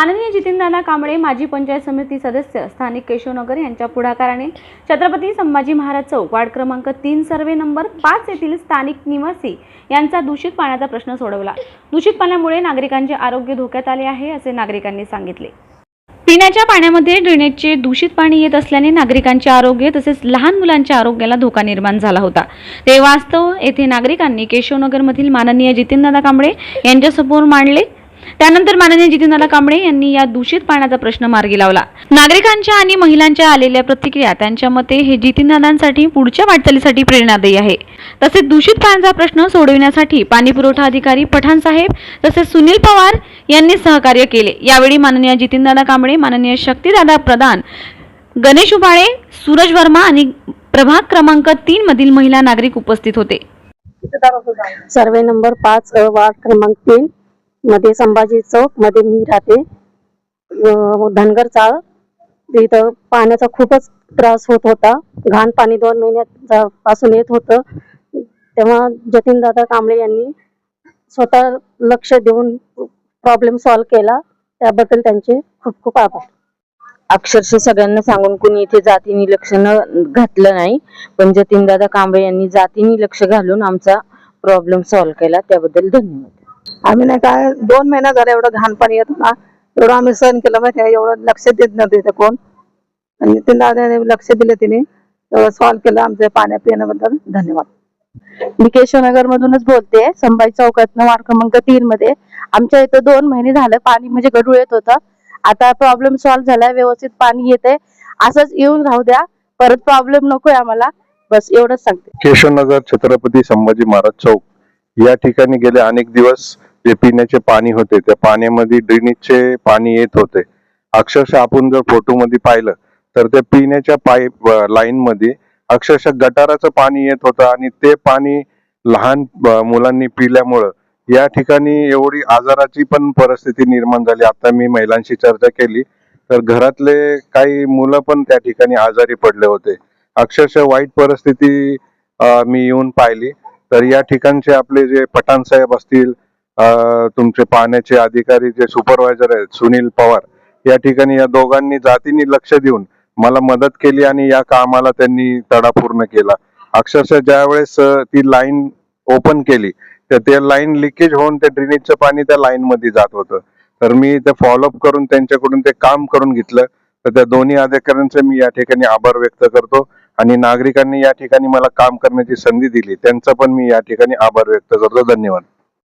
माननीय नाना कांबळे माजी पंचायत समिती सदस्य स्थानिक केशवनगर यांच्या पुढाकाराने छत्रपती संभाजी महाराज चौक वार्ड क्रमांक तीन सर्वे नंबर पाच येथील स्थानिक निवासी यांचा दूषित पाण्याचा प्रश्न सोडवला. दूषित पाण्यामुळे नागरिकांचे आरोग्य धोक्यात आले आहे असे नागरिकांनी सांगितले. पिण्याच्या पाण्यामध्ये ड्रेनेजचे दूषित पाणी येत असल्याने नागरिकांचे आरोग्य तसेच लहान मुलांच्या आरोग्याला धोका निर्माण झाला होता. ते वास्तव येथे नागरिकांनी केशवनगरमधील माननीय जितेंद्रनाथ कांबळे यांच्यासमोर मांडले. त्यानंतर माननीय जितेंद्रला कांबळे यांनी या दूषित पाण्याचा प्रश्न मार्गी लावला. नागरिकांच्या आणि महिलांच्या आलेल्या प्रतिक्रिया त्यांच्या मते हे जितेंद्रांसाठी पुढच्या वाटचालीसाठी प्रेरणादायी आहे. तसेच दूषित पाण्याचा प्रश्न सोडविण्यासाठी पाणी पुरवठा अधिकारी पठाण साहेब तसेच सुनील पवार यांनी सहकार्य केले. यावेळी माननीय जितेंद्रनाथ कांबळे माननीय शक्तीदादा प्रधान गणेश उबाळे सूरज वर्मा आणि प्रभाग क्रमांक तीन मधील महिला नागरिक उपस्थित होते. सर्वे नंबर पाच वार्ड क्रमांक तीन. मध्ये संभाजी चौकमध्ये मी राहते. धनगर चाळ. तिथं पाण्याचा खूपच त्रास होत होता. घाण पाणी दोन महिन्यात पासून येत होतं. तेव्हा जतीन दादा कांबळे यांनी स्वतः लक्ष देऊन प्रॉब्लेम सॉल्व्ह केला. त्याबद्दल त्यांचे खूप खूप आभार. अक्षरशः सगळ्यांना सांगून कुणी इथे जातीनी लक्ष न घातलं नाही. पण जतीनदादा कांबळे यांनी जातीनी लक्ष घालून आमचा प्रॉब्लेम सॉल्व्ह केला. त्याबद्दल धन्यवाद. आम्ही नाही काय दोन महिना झाला एवढं घाण पाणी येत ना एवढं आम्ही सहन केलं माहिती आहे एवढं लक्ष देत नव्हते इथे कोण. आणि नितीन दादाने लक्ष दिलं तिने एवढं सॉल्व्ह केलं आमच्या पाण्या पिण्याबद्दल. धन्यवाद. मी केशवनगर मधूनच बोलते संभाजी चौकात वार्ड क्रमांक तीन मध्ये. आमच्या इथं दोन महिने झालं पाणी म्हणजे गडूळ येत होतं. आता प्रॉब्लेम सॉल्व्ह झालाय व्यवस्थित पाणी येते असंच येऊन राहू द्या परत प्रॉब्लेम नकोय आम्हाला. बस एवढंच सांगते. केशवनगर छत्रपती संभाजी महाराज चौक. या ठिकाणी गेले अनेक दिवस जे पिण्याचे पाणी होते त्या पाण्यामध्ये ड्रेनेजचे पाणी येत होते. अक्षरशः आपण जर फोटोमध्ये पाहिलं तर त्या पिण्याच्या पाईप लाईन मध्ये अक्षरशः गटाराचं पाणी येत होतं आणि ते पाणी लहान मुलांनी पिल्यामुळं या ठिकाणी एवढी आजाराची पण परिस्थिती निर्माण झाली. आता मी महिलांशी चर्चा केली तर घरातले काही मुलं पण त्या ठिकाणी आजारी पडले होते. अक्षरशः वाईट परिस्थिती मी येऊन पाहिली. तर या ठिकाणचे आपले जे पठाण साहेब असतील तुमचे पाण्याचे अधिकारी जे सुपरवायझर आहेत सुनील पवार या ठिकाणी या दोघांनी जातीने लक्ष देऊन मला मदत केली आणि या कामाला त्यांनी तडा पूर्ण केला. अक्षरशः ज्या वेळेस ती लाईन ओपन केली तर ते लाईन लिकेज होऊन ते ड्रेनेजचं पाणी त्या लाईन मध्ये जात होतं. तर मी ते फॉलोअप करून त्यांच्याकडून ते काम करून घेतलं. तर त्या दोन्ही अधिकाऱ्यांचे मी या ठिकाणी आभार व्यक्त करतो. आणि नागरिकांनी या ठिकाणी मला काम करण्याची संधी दिली. त्यांचा पण मी या ठिकाणी आभार व्यक्त करतो. धन्यवाद.